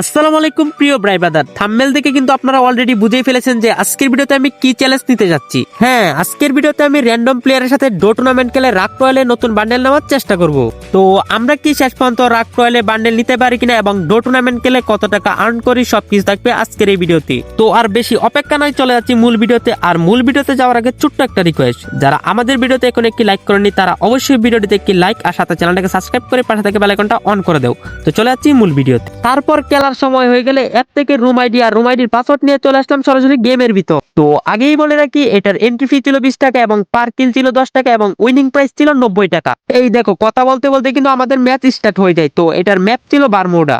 আসসালামু আলাইকুম, প্রিয় ব্রাই ব্রাদার থাম্বেল দেখে কিন্তু আপনারা অলরেডি বুঝেই ফেলেছেন যে আজকের ভিডিওতে আমি কি চ্যালেঞ্জ নিতে যাচ্ছি। হ্যাঁ আজকের ভিডিওতে আমি র্যান্ডম প্লেয়ারের সাথে ডো টুর্নামেন্ট খেলে রাক রয়্যালে নতুন বান্ডেল নেওয়ার চেষ্টা করব। তো আমরা কি শেষ পর্যন্ত রাক রয়্যালে বান্ডেল নিতে পারি কিনা এবং ডো টুর্নামেন্ট খেলে কত টাকা আর্ন করি, সবকিছু থাকবে আজকের এই ভিডিওতে। তো আর বেশি অপেক্ষা নয় চলে যাচ্ছি মূল ভিডিওতে। আর মূল ভিডিওতে যাওয়ার আগে ছোট্ট একটা রিকোয়েস্ট যারা আমাদের ভিডিওতে এখন একটি লাইক করেনি তারা অবশ্যই ভিডিওটিতে একটি লাইক আর সাথে চ্যানেলটাকে সাবস্ক্রাইব করে পাশে থেকে বেলাইকনটা অন করে দাও। তো চলে যাচ্ছি মূল ভিডিওতে। তারপর খেলার সময় হয়ে গেলে অ্যাপ থেকে রুম আইডি আর রুম আইডির পাসওয়ার্ড নিয়ে চলে আসলাম সরাসরি গেমের ভিতর। তো আগেই বলে রাখি, এটার এন্ট্রি ফি ছিল বিশ টাকা এবং পার কিল ছিল দশ টাকা এবং উইনিং প্রাইস ছিল নব্বই টাকা। এই দেখো, কথা বলতে বলতে কিন্তু আমাদের ম্যাচ স্টার্ট হয়ে যায়। তো এটার ম্যাপ ছিল বারমুডা।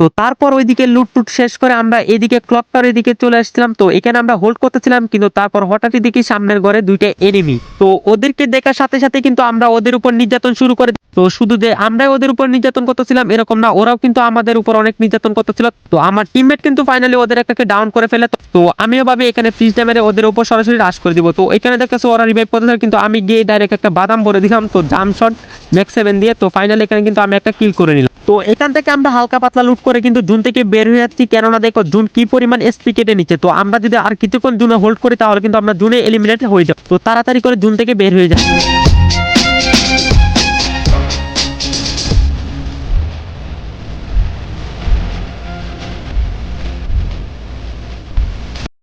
তো তারপর ওইদিকে লুট টুট শেষ করে আমরা এদিকে ক্লক টাওয়ার এদিকে চলে আসছিলাম। তো এখানে আমরা হোল্ড করতেছিলাম, কিন্তু তারপর হঠাৎই দেখি সামনের ঘরে দুইটা এনিমি তো ওদেরকে দেখার সাথে সাথে কিন্তু আমরা ওদের উপর নির্যাতন শুরু করে তো শুধু যে আমরাই ওদের উপর নির্যাতন করতেছিলাম, এরকম না, ওরাও কিন্তু আমাদের উপর অনেক নির্যাতন করতেছিল। তো আমার টিমমেট কিন্তু ফাইনালি ওদের একটাকে ডাউন করে ফেলে। তো- আমিও ভাবি এখানে ফ্রিজ ড্যামেরে ওদের উপর সরাসরি রাশ করে দিব। তো এখানে দেখতেছে ওরা রিভাইভ করতেছে, কিন্তু আমি গিয়ে ডাইরেক্ট একটা বাদাম ভরে দিলাম। তো জাম শট ম্যাক্স সেভেন দিয়ে, তো ফাইনালি এখানে কিন্তু আমি একটা কিল করে নিলাম। তো এখান থেকে আমরা হালকা পাতলা লুট করে কিন্তু জুন থেকে বের হয়ে যাচ্ছি। কেননা দেখো, জুন কি পরিমাণ এসপি কেটে নিচ্ছে? তো আমরা যদি আর কিছুক্ষণ জুনে হোল্ড করি, তাহলে কিন্তু আমরা জুনে এলিমিনেট হয়ে যাব। তো তাড়াতাড়ি করে জুন থেকে বের হয়ে যায়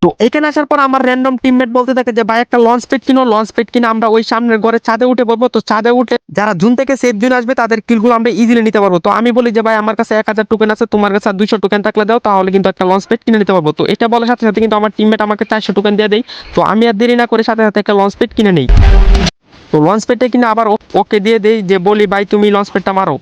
তো এখানে আসার পর আমার র্যান্ডম টিমমেট বলতে থাকে যে, ভাই, একটা লঞ্চ পেট কিনো লঞ্চ পেট কিনে আমরা ওই সামনের ঘরে ছাদে উঠে পড়ব। তো ছাদে উঠে যারা জুন থেকে সেফ জুন আসবে, তাদের কিলগুলো আমরা ইজিলি নিতে পারব। তো আমি বলি যে, ভাই, আমার কাছে এক হাজার টোকেন আছে, তোমার কাছে দুইশো টোকেন থাকলে দাও, তাহলে কিন্তু একটা লঞ্চ পেট কিনে নিতে পারব। তো এটা বলার সাথে সাথে কিন্তু আমার টিমমেট আমাকে চারশো টোকেন দিয়ে দেয়। তো আমি আর দেরি না করে সাথে সাথে একটা লঞ্চ পেট কিনে নেই। তো লঞ্চ পেটটা কিনে আবার ওকে দিয়ে দেই যে, বলি, ভাই, তুমি লঞ্চ পেটটা মারো।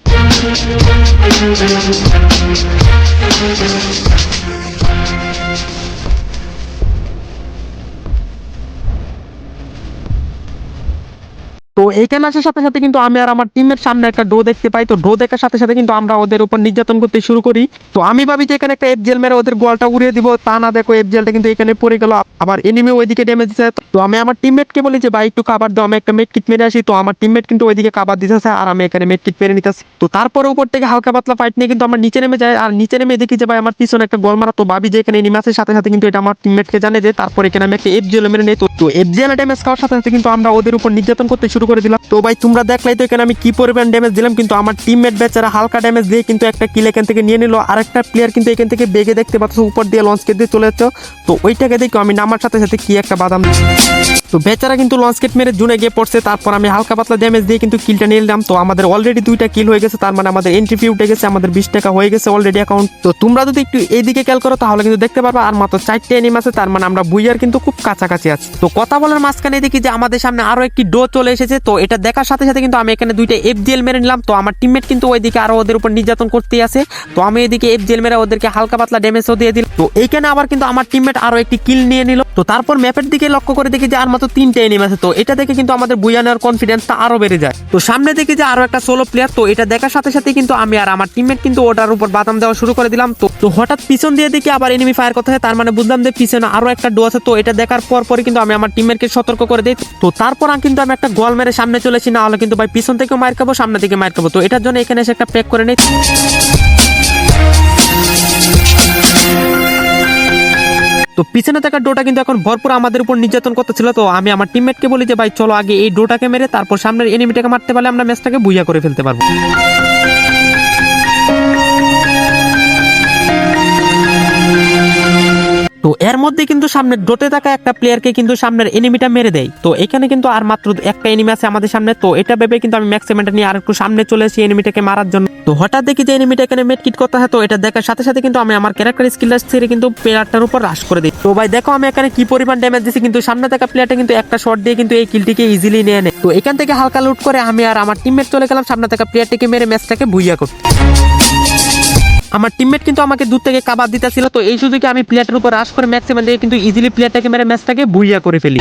তো এইখানে আসার সাথে সাথে কিন্তু আমি আর আমার টিমের সামনে একটা ডো দেখতে পাই। তো ডো দেখার সাথে সাথে কিন্তু আমরা ওদের উপর নির্যাতন করতে শুরু করি। তো আমি ভাবি যে এখানে একটা এফজেল মেরে ওদের গোয়ালটা উড়িয়ে দিব। তা না দেখো এফজেলটা কিন্তু এখানে পড়ে গেল। আবার এনিমি ওইদিকে ড্যামেজ দিচ্ছে তো আমি আমার টিমমেটকে বলি যে, ভাই, একটু খাবার দাও। আমি একটা মেট কিট মেরে আসি। তো আমার টিমমেট কিন্তু ওইদিকে খাবার দিতেছে আর আমি এখানে মেট কিট মেরে নিতেছি। তো তারপরে উপর থেকে হালকা পাতলা ফাইট নিয়ে কিন্তু আমরা নিচে নেমে যাই। আর নিচে নেমে দেখি যে, ভাই, আমার পিছনে একটা গোল মারা। তো ভাবি যে এখানে এনিমি আছে। সাথে সাথে কিন্তু এটা আমার টিমমেটকে জানে যে, তারপর এখানে আমি একটা এফজেল মেরে নেই। তো এফজেল ড্যামেজ খাওয়ার সাথে সাথে কিন্তু আমরা ওদের উপর নির্যাতন করতে শুরু করে দিলাম। তো ভাই, তোমরা দেখলাই তো এখানে আমি কি পরিমাণ ড্যামেজ দিলাম, কিন্তু আমার টিমমেট বেচারা হালকা ড্যামেজ দিয়ে কিন্তু একটা কিল এখান থেকে নিয়ে নিল। আর একটা প্লেয়ার কিন্তু এখান থেকে বেগে দেখতে পাচ্ছ, উপর দিয়ে লঞ্চ কেট দিয়ে চলে যাচ্ছ। তো ওইটাকে দেখো, আমি নামার সাথে সাথে কি একটা বাদাম তো বেচারা কিন্তু লঞ্চ কেট মেরে জুনে গিয়ে পড়ছে, তারপর আমি হালকা পাতলা ড্যামেজ দিয়ে কিন্তু কিলটা নিয়ে নিলাম। তো আমাদের অলরেডি দুইটা কিল হয়ে গেছে, তার মানে আমাদের এন্ট্রি ফি উঠে গেছে, আমাদের বিশ টাকা হয়ে গেছে অলরেডি অ্যাকাউন্ট তো তোমরা যদি একটু এইদিকে খেয়াল করো, তাহলে কিন্তু দেখতে পারবা, আর মাত্র চারটে এনিম আছে, তার মানে আমরা বুইয়ার কিন্তু খুব কাছাকাছি আছি। তো কথা বলার মাঝখানে দেখি যে আমাদের সামনে আরও একটি ডো চলে এসেছে তো এটা দেখার সাথে সাথে কিন্তু আমি এখানে দুইটা এফডিএল মেরে নিলাম। তো আমার টিমমেট কিন্তু ওইদিকে আরও ওদের উপর নির্যাতন করতেই আছে। তো আমি এদিকে এফডিএল মেরে ওদেরকে হালকা পাতলা ড্যামেজও দিয়ে দিলাম। তো এইখানে আবার কিন্তু আমার টিমমেট আরও একটি কিল নিয়ে নিল। তো তারপর ম্যাপের দিকে লক্ষ্য করে দেখি যে আর মাত্র তিনটে এনিম আছে। তো এটা দেখে কিন্তু আমাদের বুয়ানোর কনফিডেন্সটা আরও বেড়ে যায়। তো সামনে দেখি যে আরও একটা সোলো প্লেয়ার তো এটা দেখার সাথে সাথে কিন্তু আমি আর আমার টিমমেট কিন্তু ওটার উপর বাদাম দেওয়া শুরু করে দিলাম। তো তো হঠাৎ পিছন দিয়ে দেখি আবার এনিমি ফায়ার করতে হয়। তার মানে বুঝলাম যে পিছনে আরও একটা ডো আছে। তো এটা দেখার পর পরই কিন্তু আমি আমার টিমমেটকে সতর্ক করে দিই। তো তারপর কিন্তু আমি একটা গোল সামনে চলেছি না হলে কিন্তু ভাই পিছন থেকে মার খাব সামনে থেকে মার খাব। তো এটার জন্য এখানে এসে একটা প্যাক করে নেই। তো পিছনে থাকা ডোটা কিন্তু এখন ভরপুর আমাদের উপর নির্যাতন করতেছিল। তো আমি আমার টিমমেটকে বলি যে, ভাই, চলো আগে এই ডোটাকে মেরে তারপর সামনের এনিমিটাকে মারতে পারলে আমরা ম্যাচটাকে বুইয়া করে ফেলতে পারব। তো এর মধ্যে কিন্তু সামনে ডোতে থাকা একটা প্লেয়ারকে কিন্তু সামনের এনিমিটা মেরে দেয়। তো এখানে কিন্তু আর মাত্র একটা এনিমি আছে আমাদের সামনে। তো এটা ভেবে কিন্তু আমি ম্যাক্সিমামটা নিয়ে আর একটু সামনে চলে এসেছি এনিমিটাকে মারার জন্য। তো হঠাৎ দেখি যে এনিমিটা এখানে মেট কিট করতে হয়, তো এটা দেখার সাথে সাথে কিন্তু আমি আমার ক্যারেক্টার স্কিলটা ছেড়ে কিন্তু প্লেয়ারটার উপর রাশ করে দিই। তো ভাই, দেখো আমি এখানে কি পরিমাণ ড্যামেজ দিছি, কিন্তু সামনে থাকা প্লেয়ারটা কিন্তু একটা শট দিয়ে কিন্তু এই কিলটিকে ইজিলি নিয়ে নেয়। তো এখান থেকে হালকা লুট করে আমি আর আমার টিমমেট চলে গেলাম, সামনে থাকা প্লেয়ারটিকে মেরে ম্যাচটাকে বুইয়া করতে। আমার টিমমেট কিন্তু আমাকে দূর থেকে কাবার দিতেছিল, তো এই সুযোগে আমি প্লেয়ারটার উপর রাশ করে ম্যাক্সিমাম দিয়ে কিন্তু ইজিলি প্লেয়ারটাকে মেরে ম্যাচটাকে বুইয়া করে ফেলি।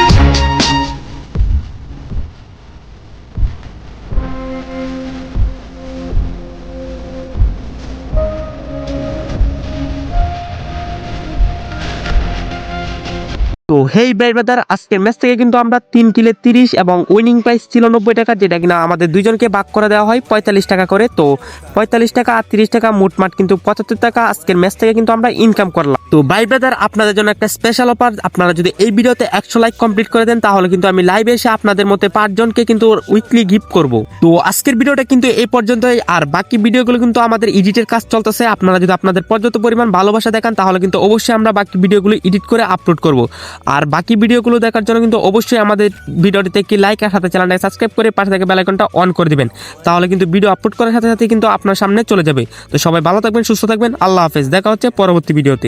তো হেই ভাই ব্রাদার আজকের ম্যাচ থেকে কিন্তু আমরা তিন কিলে তিরিশ এবং উইনিং প্রাইস ছিল নব্বই টাকা, যেটা কিনা আমাদের দুজনকে ভাগ করে দেওয়া হয় পঁয়তাল্লিশ টাকা করে। তো পঁয়তাল্লিশ টাকা আর তিরিশ টাকা, মোটমাট কিন্তু পঁচাত্তর টাকা আজকের ম্যাচ থেকে কিন্তু আমরা ইনকাম করলাম। তো ভাই ব্রাদার আপনাদের জন্য একটা স্পেশাল অফার আপনারা যদি এই ভিডিওতে একশো লাইক কমপ্লিট করে দেন, তাহলে কিন্তু আমি লাইভে এসে আপনাদের মধ্যে পাঁচজনকে কিন্তু উইকলি গিফট করব। তো আজকের ভিডিওটা কিন্তু এই পর্যন্তই, আর বাকি ভিডিওগুলো কিন্তু আমাদের এডিটের কাজ চলতেছে। আপনারা যদি আপনাদের পর্যাপ্ত পরিমাণ ভালোবাসা দেখান, তাহলে কিন্তু অবশ্যই আমরা বাকি ভিডিওগুলো এডিট করে আপলোড করব। আর বাকি ভিডিওগুলো দেখার জন্য কিন্তু অবশ্যই আমাদের ভিডিওটিতে একটি লাইক আর সাথে চ্যানেলটাকে সাবস্ক্রাইব করে পাশে থেকে বেলাইকনটা অন করে দেবেন। তাহলে কিন্তু ভিডিও আপলোড করার সাথে সাথে কিন্তু আপনার সামনে চলে যাবে। তো সবাই ভালো থাকবেন, সুস্থ থাকবেন। আল্লাহ হাফেজ। দেখা হচ্ছে পরবর্তী ভিডিওতে